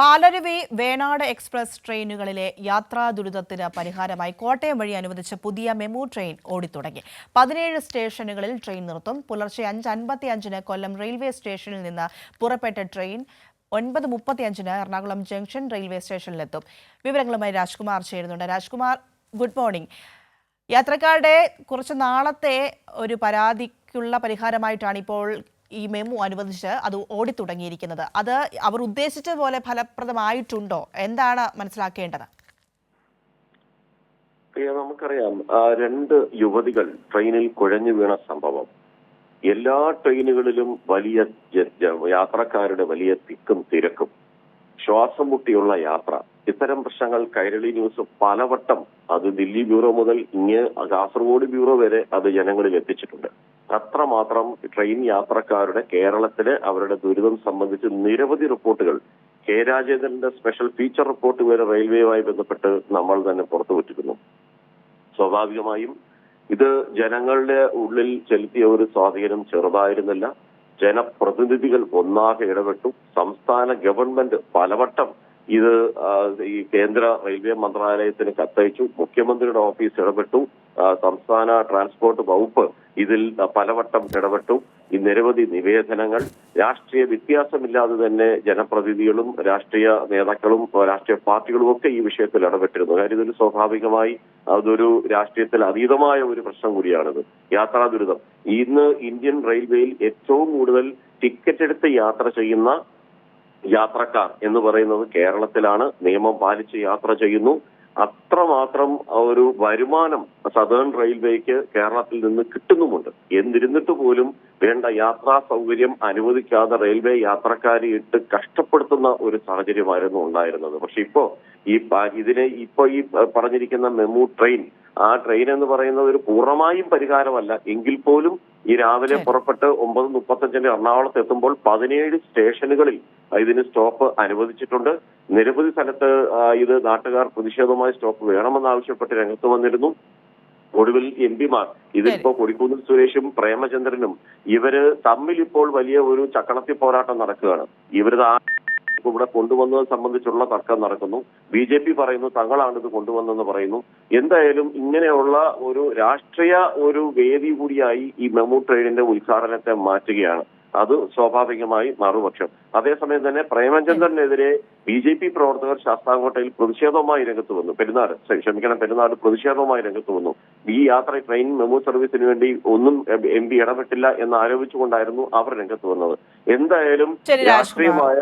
Palaruvi Venad express ട്രെയിനുകളിലെ യാത്രാ ദുരിതത്തിന് പരിഹാരമായി കോട്ടയം വഴി അനുവദിച്ച പുതിയ മെമു ട്രെയിൻ ഓടിത്തുടങ്ങി. പതിനേഴ് സ്റ്റേഷനുകളിൽ ട്രെയിൻ നിർത്തും. പുലർച്ചെ അഞ്ച് അൻപത്തി അഞ്ചിന് കൊല്ലം റെയിൽവേ സ്റ്റേഷനിൽ നിന്ന് പുറപ്പെട്ട ട്രെയിൻ ഒൻപത് മുപ്പത്തി അഞ്ചിന് എറണാകുളം ജംഗ്ഷൻ റെയിൽവേ സ്റ്റേഷനിലെത്തും. വിവരങ്ങളുമായി രാജ്കുമാർ ചേരുന്നുണ്ട്. Rajkumar good morning. യാത്രക്കാരുടെ കുറച്ച് നാളത്തെ ഒരു പരാതിക്കുള്ള പരിഹാരമായിട്ടാണ് ഇപ്പോൾ ഈ മെമു അനുവദിച്ച് അത് ഓടിത്തുടങ്ങിയിരിക്കുന്നത് അത് അവർ ഉദ്ദേശിച്ച പോലെ ഫലപ്രദമായിട്ടുണ്ടോ? എന്താണ് മനസ്സിലാക്കേണ്ടത്? നമുക്കറിയാം രണ്ട് യുവതികൾ ട്രെയിനിൽ കുഴഞ്ഞു വീണ സംഭവം. എല്ലാ ട്രെയിനുകളിലും വലിയ യാത്രക്കാരുടെ വലിയ തിക്കും തിരക്കും. ശ്വാസം മുട്ടിയുള്ള യാത്ര. ഇത്തരം പ്രശ്നങ്ങൾ കൈരളി ന്യൂസ് പലവട്ടം അത് ദില്ലി ബ്യൂറോ മുതൽ ഇങ്ങ് കാസർഗോഡ് ബ്യൂറോ വരെ അത് ജനങ്ങളിൽ എത്തിച്ചിട്ടുണ്ട്. അത്രമാത്രം ട്രെയിൻ യാത്രക്കാരുടെ കേരളത്തിലെ അവരുടെ ദുരിതം സംബന്ധിച്ച് നിരവധി റിപ്പോർട്ടുകൾ. കെ രാജേന്ദ്രന്റെ സ്പെഷ്യൽ ഫീച്ചർ റിപ്പോർട്ട് വരെ റെയിൽവേയുമായി ബന്ധപ്പെട്ട് നമ്മൾ തന്നെ പുറത്തുവിട്ടിരുന്നു സ്വാഭാവികമായും ഇത് ജനങ്ങളുടെ ഉള്ളിൽ ചെലുത്തിയ ഒരു സ്വാധീനം ചെറുതായിരുന്നില്ല. ജനപ്രതിനിധികൾ ഒന്നാകെ ഇടപെട്ടു. സംസ്ഥാന ഗവൺമെന്റ് പലവട്ടം ഇത് ഈ കേന്ദ്ര റെയിൽവേ മന്ത്രാലയത്തിന് കത്തയച്ചു. മുഖ്യമന്ത്രിയുടെ ഓഫീസ് ഇടപെട്ടു. സംസ്ഥാന ട്രാൻസ്പോർട്ട് വകുപ്പ് ഇതിൽ പലവട്ടം ഇടപെട്ടു. ഈ നിരവധി നിവേദനങ്ങൾ. രാഷ്ട്രീയ വ്യത്യാസമില്ലാതെ തന്നെ ജനപ്രതിനിധികളും രാഷ്ട്രീയ നേതാക്കളും രാഷ്ട്രീയ പാർട്ടികളും ഒക്കെ ഈ വിഷയത്തിൽ ഇടപെട്ടിരുന്നു. കാര്യം ഇതൊരു സ്വാഭാവികമായി അതൊരു രാഷ്ട്രീയത്തിൽ അതീതമായ ഒരു പ്രശ്നം കൂടിയാണിത്. യാത്രാ ദുരിതം. ഇന്ന് ഇന്ത്യൻ റെയിൽവേയിൽ ഏറ്റവും കൂടുതൽ ടിക്കറ്റ് എടുത്ത് യാത്ര ചെയ്യുന്ന യാത്രക്കാർ എന്ന് പറയുന്നത് കേരളത്തിലാണ്. നിയമം പാലിച്ച് യാത്ര ചെയ്യുന്നു. അത്രമാത്രം ഒരു വരുമാനം സദേൺ റെയിൽവേക്ക് കേരളത്തിൽ നിന്ന് കിട്ടുന്നുമുണ്ട്. എന്നിരുന്നിട്ട് പോലും വേണ്ട യാത്രാ സൗകര്യം അനുവദിക്കാതെ റെയിൽവേ യാത്രക്കാരെ ഇട്ട് കഷ്ടപ്പെടുത്തുന്ന ഒരു സാഹചര്യമായിരുന്നു ഉണ്ടായിരുന്നത്. പക്ഷെ ഇപ്പോ ഈ ഇതിനെ ഇപ്പോ ഈ പറഞ്ഞിരിക്കുന്ന മെമു ട്രെയിൻ ആ ട്രെയിൻ എന്ന് പറയുന്നത് ഒരു പൂർണമായും പരിഹാരമല്ല. എങ്കിൽ പോലും ഈ രാവിലെ. പുറപ്പെട്ട് ഒമ്പത് മുപ്പത്തഞ്ചിന് എറണാകുളത്ത് എത്തുമ്പോൾ പതിനേഴ് സ്റ്റേഷനുകളിൽ ഇതിന് സ്റ്റോപ്പ് അനുവദിച്ചിട്ടുണ്ട്. നിരവധി സ്ഥലത്ത് ഇത് നാട്ടുകാർ പ്രതിഷേധവുമായി സ്റ്റോപ്പ് വേണമെന്നാവശ്യപ്പെട്ട് രംഗത്ത് വന്നിരുന്നു. ഒടുവിൽ എം പിമാർ ഇതിപ്പോ കൊടിക്കുന്നിൽ സുരേഷും പ്രേമചന്ദ്രനും ഇവർ തമ്മിൽ ഇപ്പോൾ വലിയ ഒരു ചക്കളത്തി പോരാട്ടം നടക്കുകയാണ്. ഇവർ ഇവിടെ കൊണ്ടുവന്നത് സംബന്ധിച്ചുള്ള തർക്കം നടക്കുന്നു. ബി ജെ പി പറയുന്നു തങ്ങളാണ് ഇത് കൊണ്ടുവന്നെന്ന് പറയുന്നു. എന്തായാലും ഇങ്ങനെയുള്ള ഒരു രാഷ്ട്രീയ ഒരു വേദി കൂടിയായി ഈ മെമു ട്രെയിനിന്റെ ഉദ്ഘാടനത്തെ മാറ്റുകയാണ്. അത് സ്വാഭാവികമായി മറുപക്ഷം. അതേസമയം തന്നെ പ്രേമചന്ദ്രനെതിരെ ബി ജെ പി പ്രവർത്തകർ ശാസ്താംകോട്ടയിൽ പ്രതിഷേധവുമായി രംഗത്ത് വന്നു. പെരുന്നാട് ക്ഷമിക്കണം പെരുന്നാട് പ്രതിഷേധവുമായി രംഗത്ത് വന്നു. ഈ യാത്ര ട്രെയിൻ മെമു സർവീസിന് വേണ്ടി ഒന്നും എം പി ഇടപെട്ടില്ല എന്ന് ആരോപിച്ചുകൊണ്ടായിരുന്നു അവർ രംഗത്ത് വന്നത്. എന്തായാലും രാഷ്ട്രീയമായ